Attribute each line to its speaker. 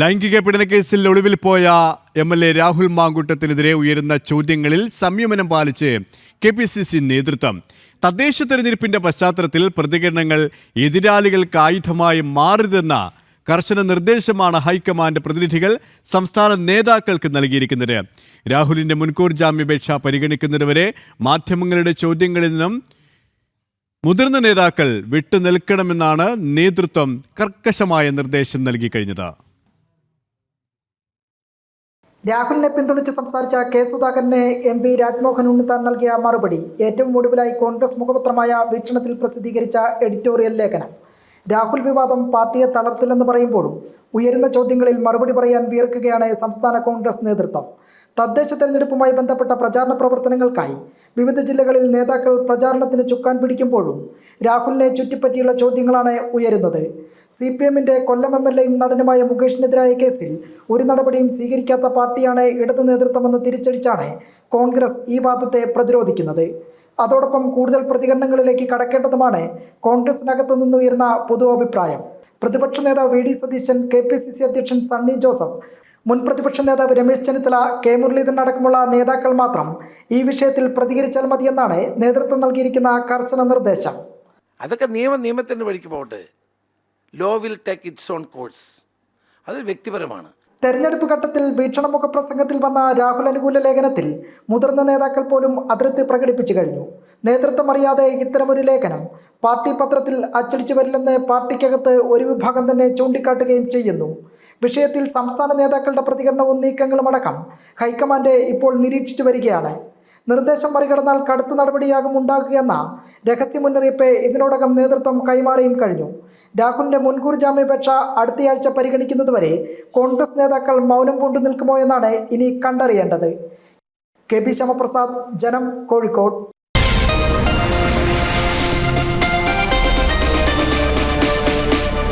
Speaker 1: ലൈംഗിക പീഡനക്കേസിൽ ഒളിവിൽ പോയ എം എൽ എ രാഹുൽ മാങ്കൂട്ടത്തിനെതിരെ ഉയരുന്ന ചോദ്യങ്ങളിൽ സംയമനം പാലിച്ച് കെ പി സി സി നേതൃത്വം തദ്ദേശ തെരഞ്ഞെടുപ്പിന്റെ പശ്ചാത്തലത്തിൽ പ്രതികരണങ്ങൾ എതിരാളികൾക്ക് ആയുധമായി മാറരുതെന്ന കർശന നിർദ്ദേശമാണ് ഹൈക്കമാൻഡ് പ്രതിനിധികൾ സംസ്ഥാന നേതാക്കൾക്ക് നൽകിയിരിക്കുന്നത് രാഹുലിന്റെ മുൻകൂർ ജാമ്യപേക്ഷ പരിഗണിക്കുന്നതുവരെ മാധ്യമങ്ങളുടെ ചോദ്യങ്ങളിൽ നിന്നും മുതിർന്ന നേതാക്കൾ വിട്ടുനിൽക്കണമെന്നാണ് നേതൃത്വം കർക്കശമായ നിർദ്ദേശം നൽകി കഴിഞ്ഞത്
Speaker 2: രാഹുലിനെ പിന്തുണച്ച് സംസാരിച്ച കെ സുധാകരന് എം പി രാജ്മോഹൻ ഉണ്ണിത്താൻ നൽകിയ മറുപടി ഏറ്റവും ഒടുവിലായി കോൺഗ്രസ് മുഖപത്രമായ വീക്ഷണത്തിൽ പ്രസിദ്ധീകരിച്ച എഡിറ്റോറിയൽ ലേഖനം രാഹുൽ വിവാദം പാർട്ടിയെ തളർത്തില്ലെന്ന് പറയുമ്പോഴും ഉയരുന്ന ചോദ്യങ്ങളിൽ മറുപടി പറയാൻ വിയർക്കുകയാണ് സംസ്ഥാന കോൺഗ്രസ് നേതൃത്വം തദ്ദേശ തെരഞ്ഞെടുപ്പുമായി ബന്ധപ്പെട്ട പ്രചാരണ പ്രവർത്തനങ്ങൾക്കായി വിവിധ ജില്ലകളിൽ നേതാക്കൾ പ്രചാരണത്തിന് ചുക്കാൻ പിടിക്കുമ്പോഴും രാഹുലിനെ ചുറ്റിപ്പറ്റിയുള്ള ചോദ്യങ്ങളാണ് ഉയരുന്നത് സി പി എമ്മിൻ്റെ കൊല്ലം എം എൽ എയും നടനുമായ മുകേഷിനെതിരായ കേസിൽ ഒരു നടപടിയും സ്വീകരിക്കാത്ത പാർട്ടിയാണ് ഇടതു നേതൃത്വമെന്ന് തിരിച്ചടിച്ചാണ് കോൺഗ്രസ് ഈ വാദത്തെ പ്രതിരോധിക്കുന്നത് അതോടൊപ്പം കൂടുതൽ പ്രതികരണങ്ങളിലേക്ക് കടക്കേണ്ടതുമാണ് കോൺഗ്രസിനകത്തു നിന്നുയർന്ന പൊതു അഭിപ്രായം പ്രതിപക്ഷ നേതാവ് V D Satheesan K P C C അധ്യക്ഷൻ സണ്ണി ജോസഫ് മുൻ പ്രതിപക്ഷ നേതാവ് രമേശ് ചെന്നിത്തല കെ മുരളീധരൻ അടക്കമുള്ള നേതാക്കൾ മാത്രം ഈ വിഷയത്തിൽ പ്രതികരിച്ചാൽ മതിയെന്നാണ് നേതൃത്വം നൽകിയിരിക്കുന്ന കർശന നിർദ്ദേശം
Speaker 3: അതൊക്കെ നിയമം നിയമത്തിന് വഴിക്ക് പോകട്ടെ law will take its own course അത് വ്യക്തിപരമാണ്
Speaker 2: തെരഞ്ഞെടുപ്പ് ഘട്ടത്തിൽ വീക്ഷണമുഖ പ്രസംഗത്തിൽ വന്ന രാഹുൽ അനുകൂല ലേഖനത്തിൽ മുതിർന്ന നേതാക്കൾ പോലും അതിർത്തി പ്രകടിപ്പിച്ചു കഴിഞ്ഞു നേതൃത്വം അറിയാതെ ഇത്തരമൊരു ലേഖനം പാർട്ടി പത്രത്തിൽ അച്ചടിച്ചു വരില്ലെന്ന് പാർട്ടിക്കകത്ത് ഒരു വിഭാഗം തന്നെ ചൂണ്ടിക്കാട്ടുകയും ചെയ്യുന്നു വിഷയത്തിൽ സംസ്ഥാന നേതാക്കളുടെ പ്രതികരണവും നീക്കങ്ങളുമടക്കം ഹൈക്കമാൻഡ് ഇപ്പോൾ നിരീക്ഷിച്ചു വരികയാണ് നിർദ്ദേശം മറികടന്നാൽ കടുത്ത നടപടിയാകും ഉണ്ടാകുകയെന്ന രഹസ്യ മുന്നറിയിപ്പ് ഇതിനോടകം നേതൃത്വം കൈമാറിയും കഴിഞ്ഞു രാഹുലിന്റെ മുൻകൂർ ജാമ്യാപേക്ഷ അടുത്തയാഴ്ച പരിഗണിക്കുന്നതുവരെ കോൺഗ്രസ് നേതാക്കൾ മൗനം കൊണ്ടു നിൽക്കുമോ എന്നാണ് ഇനി കണ്ടറിയേണ്ടത് കെ പി ശ്യാമപ്രസാദ് ജനം കോഴിക്കോട്